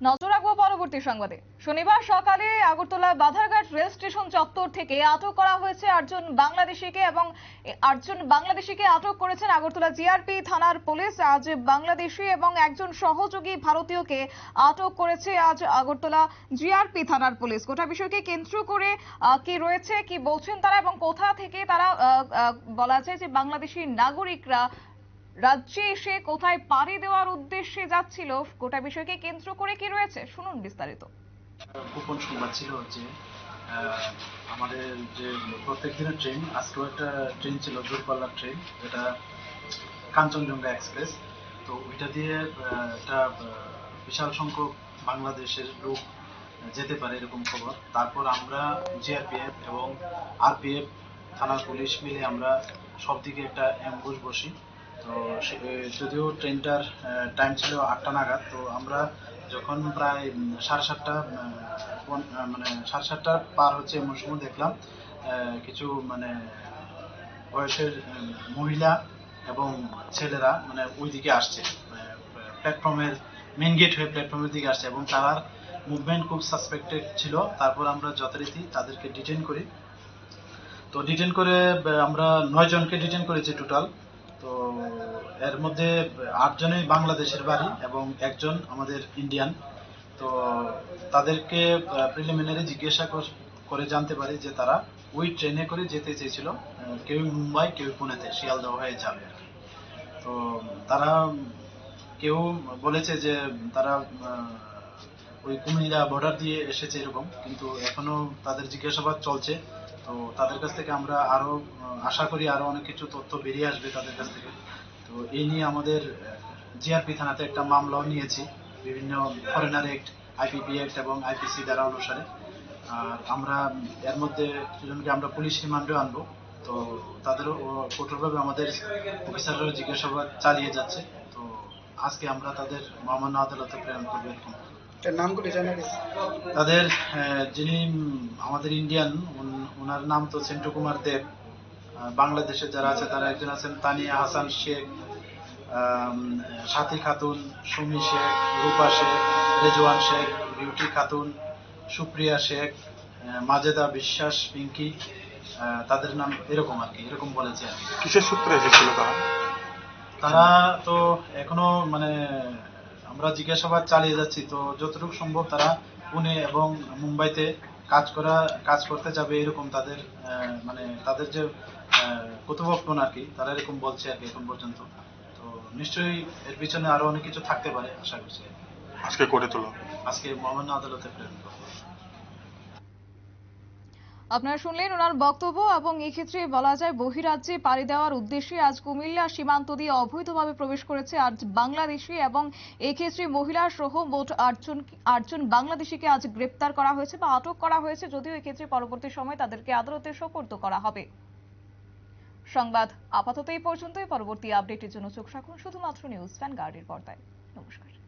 নজর রাখব পরবর্তী সংবাদে। শনিবার সকালে আগরতলা বাধারঘাট রেল স্টেশন চত্বর থেকে আটক করা হয়েছে আটজন বাংলাদেশিকে এবং আটজন বাংলাদেশিকে আটক করেছেন আগরতলা জিআরপি থানার পুলিশ। আজ বাংলাদেশি এবং একজন সহযোগী ভারতীয়কে আটক করেছে আজ আগরতলা জিআরপি থানার পুলিশ। গোটা বিষয়কে কেন্দ্র করে কি রয়েছে, কি বলছেন তারা এবং কোথা থেকে তারা বলা যায় যে বাংলাদেশি নাগরিকরা রাজ্যে এসে কোথায় পাড়ি দেওয়ার উদ্দেশ্যে যাচ্ছিল, গোটা বিষয়কে কেন্দ্র করে কি রয়েছে? শুনুন বিস্তারিত। গোপন সংবাদ ছিল যে আমাদের যে প্রত্যেক দিনের ট্রেন, আজকেও একটা ট্রেন ছিল, দূরপাল্লার ট্রেন, যেটা কাঞ্চনজঙ্ঘা এক্সপ্রেস। তো ওইটা দিয়ে একটা বিশাল সংখ্যক বাংলাদেশের লোক যেতে পারে এরকম খবর। তারপর আমরা জিআরপিএফ এবং আরপিএফ, থানার পুলিশ মিলে আমরা সব দিকে একটা অ্যাম্বুশ বসি। তো যদিও ট্রেনটার টাইম ছিল আটটা নাগাদ, তো আমরা যখন প্রায় সাড়ে সাতটা মানে সাড়ে সাতটা পার হচ্ছে এমন সময় দেখলাম কিছু মানে বয়সের মহিলা এবং ছেলেরা মানে ওই দিকে আসছে প্ল্যাটফর্মের মেন গেট হয়ে প্ল্যাটফর্মের দিকে আসছে এবং তার মুভমেন্ট খুব সাসপেক্টেড ছিল। তারপর আমরা যথারীতি তাদেরকে ডিটেন করি। তো ডিটেন করে আমরা নয় জনকে ডিটেন করেছি টোটাল তো এর মধ্যে আটজনই বাংলাদেশের বাড়ি এবং একজন আমাদের ইন্ডিয়ান তো তাদেরকে প্রিলিমিনারি জিজ্ঞাসা কর- জানতে পারি যে তারা ওই ট্রেনে করে যেতে চেয়েছিল। কেউ মুম্বাই, কেউ পুনেতে, শিয়ালদহ হয়ে যাবে তো তারা, কেউ বলেছে যে তারা ওই কুমিল্লা বর্ডার দিয়ে এসেছে এরকম, কিন্তু এখনও তাদের জিজ্ঞাসাবাদ চলছে। তো তাদের কাছ থেকে আমরা আরও আশা করি আরও অনেক কিছু তথ্য বেরিয়ে আসবে তাদের কাছ থেকে। তো এই নিয়ে আমাদের জিআরপি থানাতে একটা মামলাও নিয়েছি, বিভিন্ন ফরেনার অ্যাক্ট আইপিপি অ্যাক্ট এবং আইপিসি দ্বারা অনুসারে। আর আমরা, এর মধ্যে দুজনকে আমরা পুলিশ রিমান্ডেও আনব। তো তাদেরও কঠোরভাবে আমাদের অফিসাররাও জিজ্ঞাসাবাদ চালিয়ে যাচ্ছে। তো আজকে আমরা তাদের মহামান্য আদালতে প্রেরণ করব এরকম। তার জানা গেছে। তাদের যিনি আমাদের ইন্ডিয়ান ওনার নাম তো সেন্টু কুমার দেব। আহ, বাংলাদেশের যারা আছে তারা একজন আছেন তানিয়া হাসান শেখ সাথী খাতুন সুমি শেখ রূপা শেখ রেজওয়ান শেখ বিউটি খাতুন সুপ্রিয়া শেখ আহ, মাজেদা বিশ্বাস পিঙ্কি আহ, তাদের নাম এরকম আর কি এরকম বলেছে আর কিসের সূত্রে এসেছিল তারা? তারা তো এখনও মানে আমরা জিজ্ঞাসাবাদ চালিয়ে যাচ্ছি। তো যতটুকু সম্ভব তারা পুনে এবং মুম্বাইতে কাজ করা কাজ করতে যাবে এরকম তাদের মানে তাদের যে কথোপকথন আর কি তারা এরকম বলছে আর কি এখন পর্যন্ত। তো নিশ্চয়ই এর পিছনে আরও অনেক কিছু থাকতে পারে আশা করছি আজকে করে তোলো। আজকে মহামান্য আদালতে প্রেরণ করব। আপনারা শুনলেন ওনার বক্তব্য এবং এক্ষেত্রে বলা যায় বহিরাজ্যে পাড়ি দেওয়ার উদ্দেশ্যে আজ কুমিল্লা সীমান্ত দিয়ে অবৈধভাবে প্রবেশ করেছে আজ বাংলাদেশি এবং এক্ষেত্রে মহিলা সহ মোট আটজন আটজন বাংলাদেশিকে আজ গ্রেপ্তার করা হয়েছে বা আটক করা হয়েছে যদিও এক্ষেত্রে পরবর্তী সময় তাদেরকে আদালতে সোপর্দ করা হবে। সংবাদ আপাতত এই পর্যন্তই। পরবর্তী আপডেটের জন্য চোখ রাখুন শুধুমাত্র নিউজ ভ্যানগার্ডের পর্দায়। নমস্কার।